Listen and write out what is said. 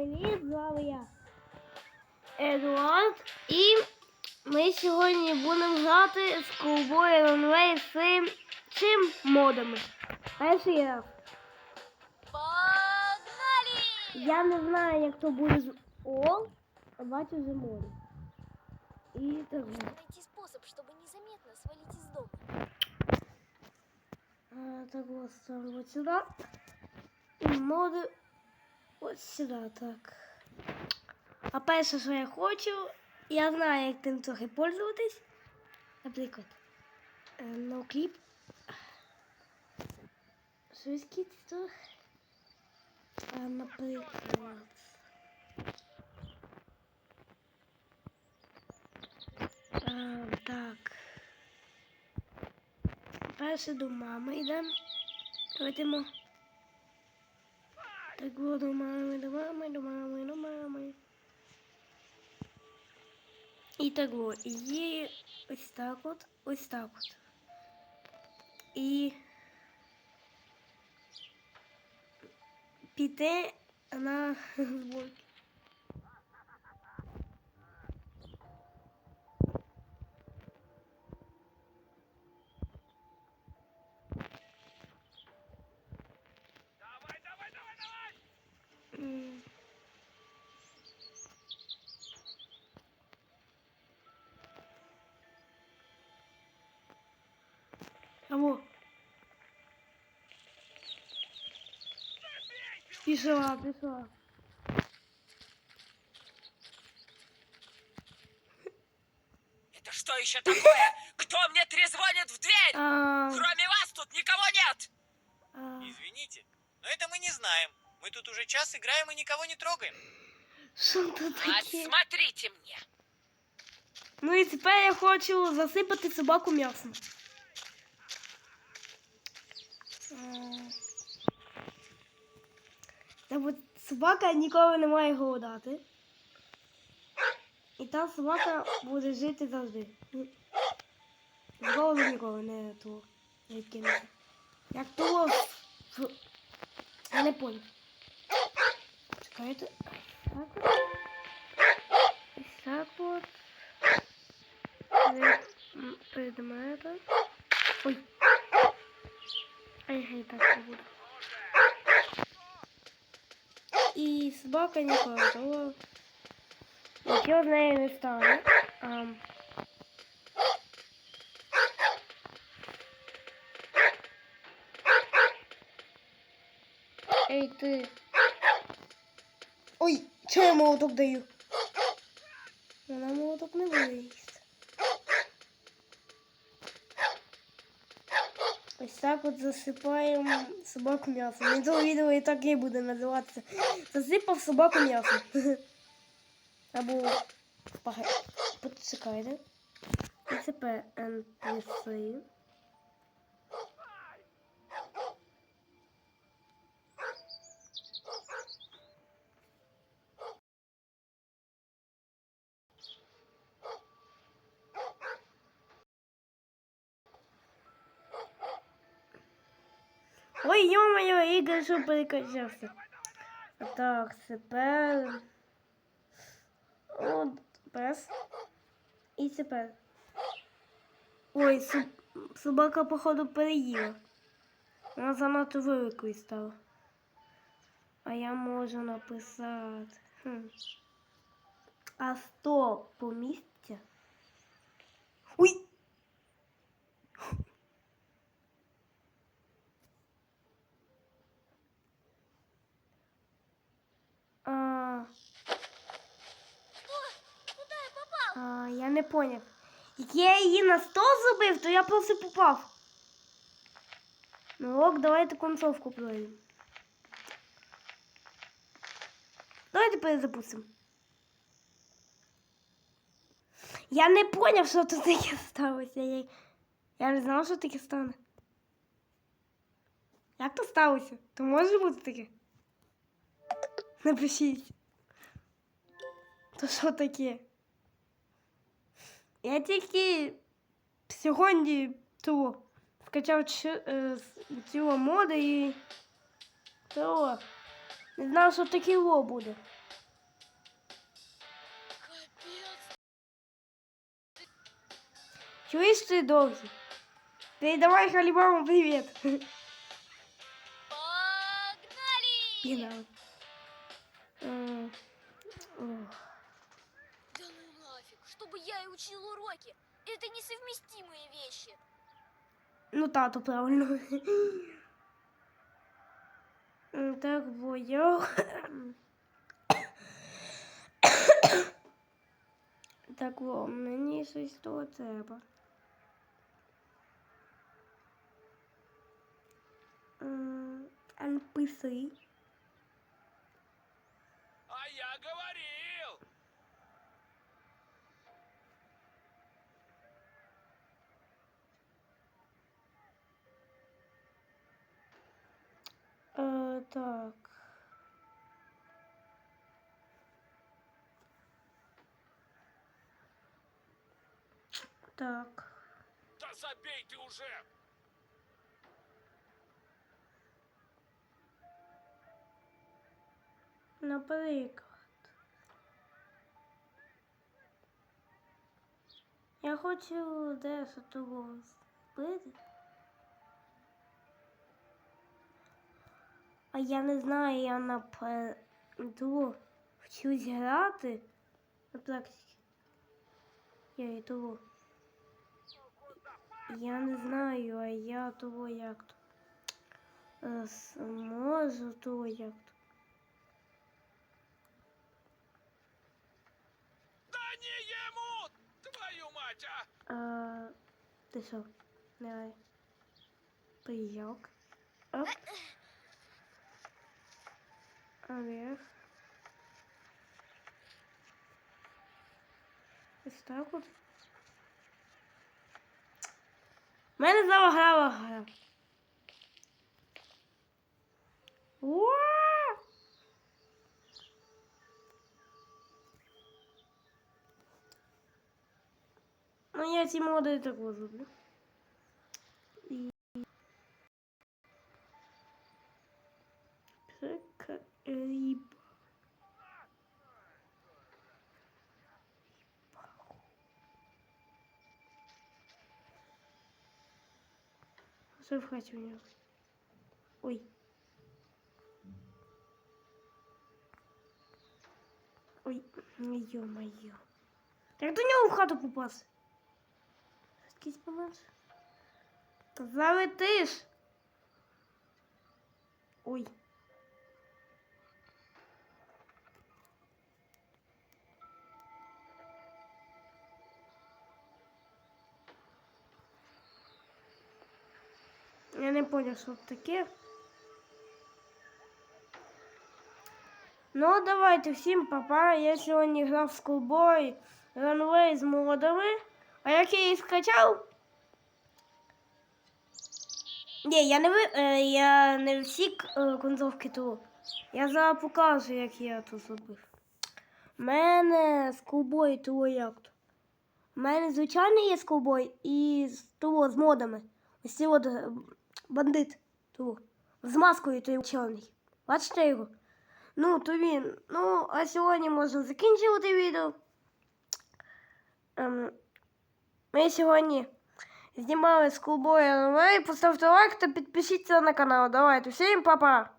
Привіт, з я Едуард. І ми сьогодні будемо грати з ковбоєм Runway з цим, модами. Перший раз. Погнали! Я не знаю, як то буде з О, а бачу вже моди. І так. Нужно найти способ, чтобы незаметно свалить из дома. А, так вот ставлю вот сюда. Моди от сюди, так. А перше, що я хочу, я знаю, як тим трохи пользуватись. Наприклад. Швидкість трохи. А, наприклад. А, так. Перше до мами йдемо. Давайте. Так було до мами, до мами, до мами, до мами. І так було. І ось так от, ось так от. І піде на зборки. Алло. Пішла, пішла. Это что еще такое? Кто мне трезвонит в дверь? А, Кроме вас тут никого нет! а, Извините, но это мы не знаем. Мы тут уже час играем и никого не трогаем. що це А таке? смотрите мне! Ну і тепер я хочу засипати собаку м'ясом. Е, Так от собака ніколи не має голодати. І та собака буде жити завжди. З голоду ніколи не то не відкинеться. Як то в... Я не понял. Чекайте. Так от. Ось так от. Ви м, предмети. Ой. Ай, гай, так не буде. І не того. Нічого з нею не стане. А... Эй, ты. Ой, чого я молоток даю? Вона молоток не буде їсти. Ось так от засипаємо собаку м'ясо. Мені того відео і так і буде називатися. Засипав собаку м'ясо. Або. Почекайте. І NPC. Ой, ё-моё, Ігор, що перекачався. Так, тепер. От, пес. І тепер. Ой, соб... собака, походу, переїла. Вона занадто великою стала. А я можу написати. Хм. А сто поміститься? Ой! А, Куда я попал? А, я не поняв. Як я її на 100 забив, то я просто попав. Ну ок, давайте концовку пройдемо. Давайте перезапустимо. Я не поняв, що тут таке сталося. Я, я не знав, що таке стане. Як то сталося? То може бути таке? Напишіть. То що таке? Я тільки сьогодні того скачав ч- е, з- цього моди і того. Не знав, що таке во буде. Капец. Чуєш ти довгий? Передавай Халібаму привіт. Погнали! Пігнали. я учил уроки. Это несовместимые вещи. Ну, тато, правильно. Так, бо я. Так, во, мені щось того треба. М, так. Так. Да забей ты уже! Наприклад. Я хочу дещо того збити. Я не знаю, я на пе- того вчусь грати на практиці. Я і того. Я не знаю, а я того як то. Е, Зможу того як то. Да не ему! Твою мать, а! А, ти що? Давай. Прийок. Оп. А вверх. Ось так от. У мене залагала гра. Ну, я ці моди так зроблю. Що в хаті у него? Ой. Ой, ё-моё. Так до нього в хату попасти. Якийсь помер. Залетиш. Ой. Я не понял, що це таке. Ну, давайте всім папа. Я сьогодні грав в Schoolboy Runway з модами. А я її скачав? Ні, я не ви, е, я не всі е, концовки того. Я зараз покажу, як я тут зробив. У мене скулбой того як то. У мене звичайний є скулбой і з того з модами. Ось цей от бандит того. З маскою той учений. Бачите його? Ну, то він. Ну, а сьогодні можна закінчувати відео. Ем, ми сьогодні знімали з Кулбоя. Поставте лайк та підпишіться на канал. Давайте. Всім па-па!